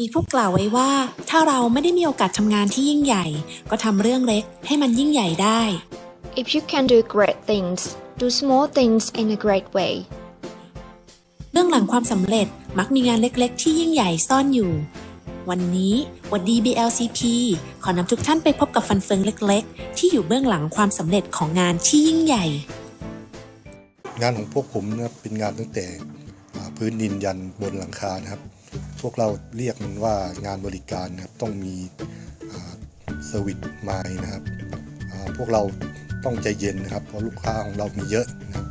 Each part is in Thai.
มีผู้กล่าวไว้ว่า ถ้าเราไม่ได้มีโอกาสทำงานที่ยิ่งใหญ่ ก็ทำเรื่องเล็กให้มันยิ่งใหญ่ได้ If you can do great things, do small things in a great way. เรื่องหลังความสำเร็จมักมีงานเล็กๆ ที่ยิ่งใหญ่ซ่อนอยู่ วันนี้วันดี BLCP ขอนำทุกท่านไปพบกับฟันเฟืองเล็ก ๆ ที่อยู่เบื้องหลังความสำเร็จของงานที่ยิ่งใหญ่ งานของพวกผมนะครับเป็นงานตั้งแต่อ่าพื้นดินยันบนหลังคานะครับ พวกเราเรียกมันว่างานบริการนะครับต้องมีเซอร์วิสไมนะครับพวกเราต้องใจเย็นนะครับ เพราะลูกค้าของเรามีเยอะนะครับ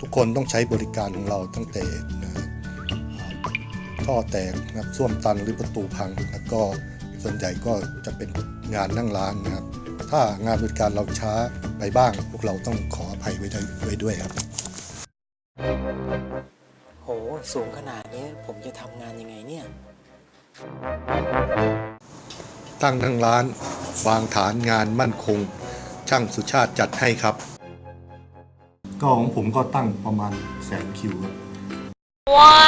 ทุกคนต้องใช้บริการของเราตั้งแต่นะท่อแตกนะครับส้วมตันหรือประตูพัง แล้วก็ส่วนใหญ่ก็จะเป็นงานนั่งร้านนะครับ ถ้างานบริการเราช้าไปบ้าง พวกเราต้องขออภัยไว้ด้ไว้ด้วยครับ สูงขนาดนี้ผมจะทำงานยังไงเนี่ย ตั้งทั้งร้าน วางฐานงานมั่นคง ช่างสุชาติจัดให้ครับ ก็ของผมก็ตั้งประมาณแสนคิวครับ ว้า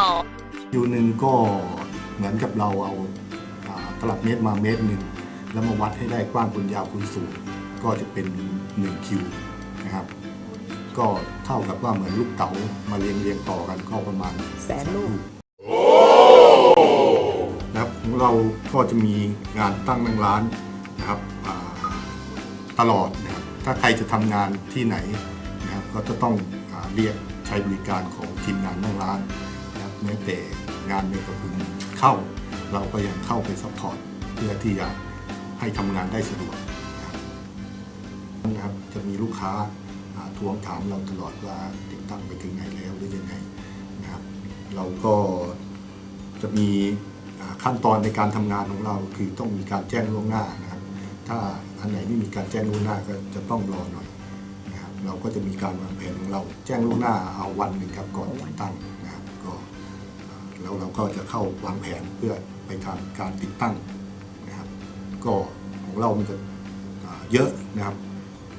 ว คิวหนึ่งก็เหมือนกับเราเอาอ่าตลับเมตรมาเมตรหนึ่ง แล้วมาวัดให้ได้กว้างคูณยาวคูณสูง ก็จะเป็น 1 คิวนะครับ ก็เท่ากับว่าเหมือนลูกเต๋ามาเรียงเรียงต่อกันก็ประมาณแสนลูกนะครับของเราก็จะมีงานตั้งนั่งร้านนะครับอ่าตลอดนะครับถ้าใครจะทำงานที่ไหนนะครับก็จะต้องอาเรียกใช้บริการของทีมงานนั่งร้านนะครับแม้แต่งานในกับคุณเข้า เราก็ยังเข้าไปซัพพอร์ตเพื่อที่จะให้ทำงานได้สะดวกนะครับนะครับจะมีลูกค้าอ่าท วงถามเราตลอดว่าติดตั้งไปถึงไหนแล้วหรือยังไงนะครับ เราก็จะมีขั้นตอนในการทำงานของเราคือต้องมีการแจ้งล่วงหน้านะครับ ถ้าอันไหนไม่มีการแจ้งล่วงหน้าก็จะต้องรอหน่อยนะครับ เราก็จะมีการวางแผนของเราแจ้งล่วงหน้าเอาวันหนึ่งครับก่อนติดตั้งนะครับก็แล้วเราก็จะเข้าวางแผนเพื่อไปทำการติดตั้งนะครับ ก็ของเรามันจะเยอะนะครับ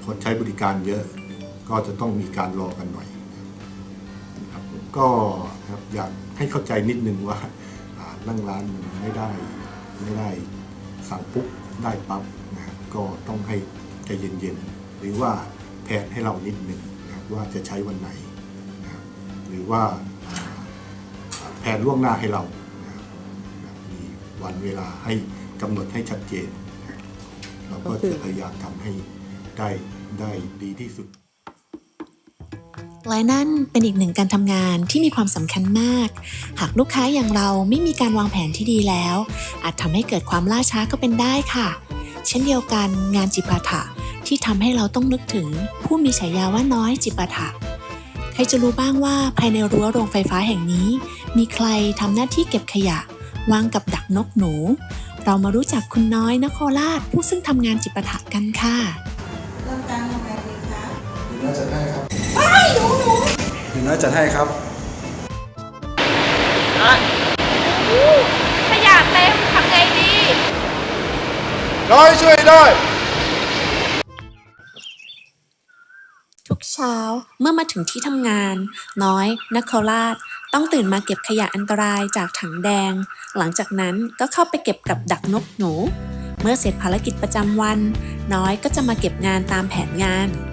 คนใช้บริการเยอะ ก็จะต้องมีการรอกันหน่อยครับก็ครับอยากให้เข้าใจนิดนึงว่าอ่านั่งร้านมันไม่ได้ไม่ได้สั่งปุ๊บได้ปั๊บนะครับก็ต้องให้ใจเย็นๆ หรือว่าแผนให้เรานิดนึงนะครับว่าจะใช้วันไหนนะครับหรือว่าอ่าแผนล่วงหน้าให้เรานะครับนะครับมีวันเวลาให้กำหนดให้ชัดเจนนะครับเราก็จะพยายามทำให้ได้ได้ดีที่สุด และนั่นเป็นอีกหนึ่งการทำงานที่มีความสำคัญมาก หากลูกค้าอย่างเราไม่มีการวางแผนที่ดีแล้ว อาจทำให้เกิดความล่าช้าก็เป็นได้ค่ะ เช่นเดียวกันงานจิปาถะที่ทำให้เราต้องนึกถึง ผู้มีฉายาว่าน้อยจิปาถะใครจะรู้บ้างว่าภายในรั้วโรงไฟฟ้าแห่งนี้ มีใครทำหน้าที่เก็บขยะ วางกับดักนกหนู เรามารู้จักคุณน้อยนโคราชผู้ซึ่งทำงานจิปาถะกันค่ะ หนูน่าจะให้ครับขยะเต็มทำไงดีน้อยช่วยด้วยทุกเช้าเมื่อมาถึงที่ทำงาน น้อยนคราช ต้องตื่นมาเก็บขยะอันตรายจากถังแดง หลังจากนั้นก็เข้าไปเก็บกับดักนกหนู เมื่อเสร็จภารกิจประจำวัน น้อยก็จะมาเก็บงานตามแผนงานอ่า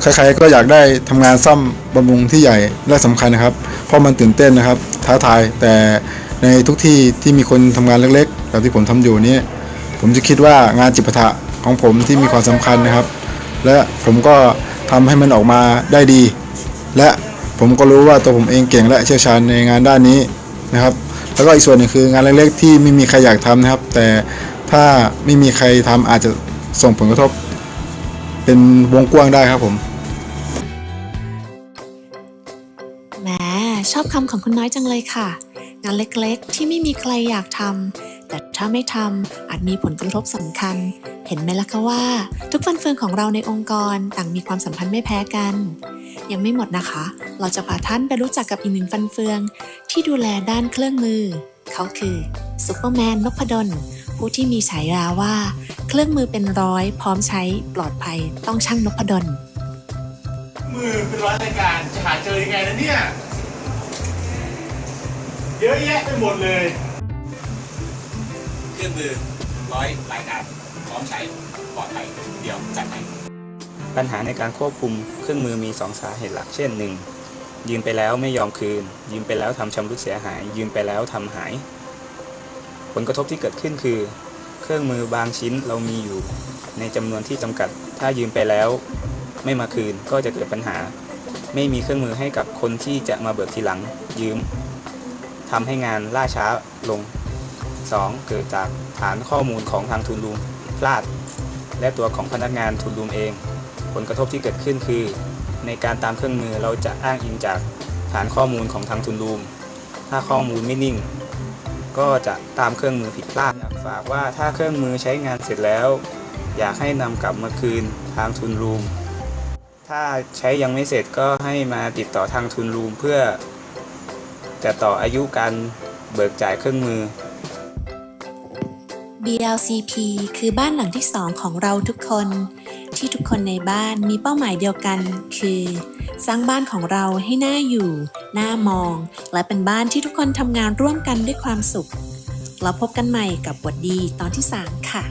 ใครๆก็อยากได้ทำงานซ่อมบำรุงที่ใหญ่และสำคัญนะครับ เพราะมันตื่นเต้นนะครับ ท้าทายแต่ในทุกที่ที่มีคนทำงานเล็กๆแบบที่ผมทำอยู่นี้ผมจะคิดว่างานจิปาถะของผมที่มีความสำคัญนะครับ และผมก็ทำให้มันออกมาได้ดี และผมก็รู้ว่าตัวผมเองเก่งและเชี่ยวชาญในงานด้านนี้นะครับ แล้วก็อีกส่วนหนึ่งคืองานเล็กๆที่ไม่มีใครอยากทำนะครับ แต่ถ้าไม่มีใครทำอาจจะส่งผลกระทบ เป็นวงกว้างได้ครับผมแหมชอบคำของคุณน้อยจังเลยค่ะ งานเล็กๆ ที่ไม่มีใครอยากทำแต่ถ้าไม่ทำอาจมีผลกระทบสำคัญ เห็นไหมล่ะคะว่า ทุกฟันเฟืองของเราในองค์กรต่างมีความสัมพันธ์ไม่แพ้กัน ยังไม่หมดนะคะ เราจะพาท่านไปรู้จักกับอีกหนึ่งฟันเฟือง ที่ดูแลด้านเครื่องมือ เขาคือซุปเปอร์แมนนพดล ผู้ที่มีฉายาว่า เครื่องมือเป็นร้อย พร้อมใช้ปลอดภัยต้องช่างนพดล มือเป็นร้อยรายการจะหาเจอยังไงนะเนี่ย เยอะแยะไปหมดเลย เครื่องมือร้อยรายการพร้อมใช้ปลอดภัยเดี๋ยวจัดให้ปัญหาในการควบคุมเครื่องมือมี 2 สาเหตุหลักเช่น 1. ยืมไปแล้วไม่ยอมคืน ยืมไปแล้วทำชำรุดเสียหาย ยืมไปแล้วทำหาย ผลกระทบที่เกิดขึ้นคือ เครื่องมือบางชิ้นเรามีอยู่ในจำนวนที่จำกัด ถ้ายืมไปแล้ว ไม่มาคืนก็จะเกิดปัญหา ไม่มีเครื่องมือให้กับคนที่จะมาเบิกทีหลังยืมทำให้งานล่าช้าลง 2. เกิดจากฐานข้อมูลของทางทุนรูมพลาด และตัวของพนักงานทุนรูมเอง ผลกระทบที่เกิดขึ้นคือ ในการตามเครื่องมือเราจะอ้างอิงจากฐานข้อมูลของทางทุนรูม ถ้าข้อมูลไม่นิ่ง ก็จะตามเครื่องมือผิดพลาดอยากฝากว่าถ้าเครื่องมือใช้งานเสร็จแล้ว อยากให้นำกลับมาคืนทางทุนรูม ถ้าใช้ยังไม่เสร็จก็ให้มาติดต่อทางทุนรูมเพื่อ จะต่ออายุการเบิกจ่ายเครื่องมือ BLCP คือบ้านหลังที่สองของเราทุกคน ที่ทุกคนในบ้านมีเป้าหมายเดียวกัน คือ สร้างบ้านของเราให้น่าอยู่ น่ามอง และเป็นบ้านที่ทุกคนทำงานร่วมกันด้วยความสุข เราพบกันใหม่กับบทดีตอนที่ 3 ค่ะ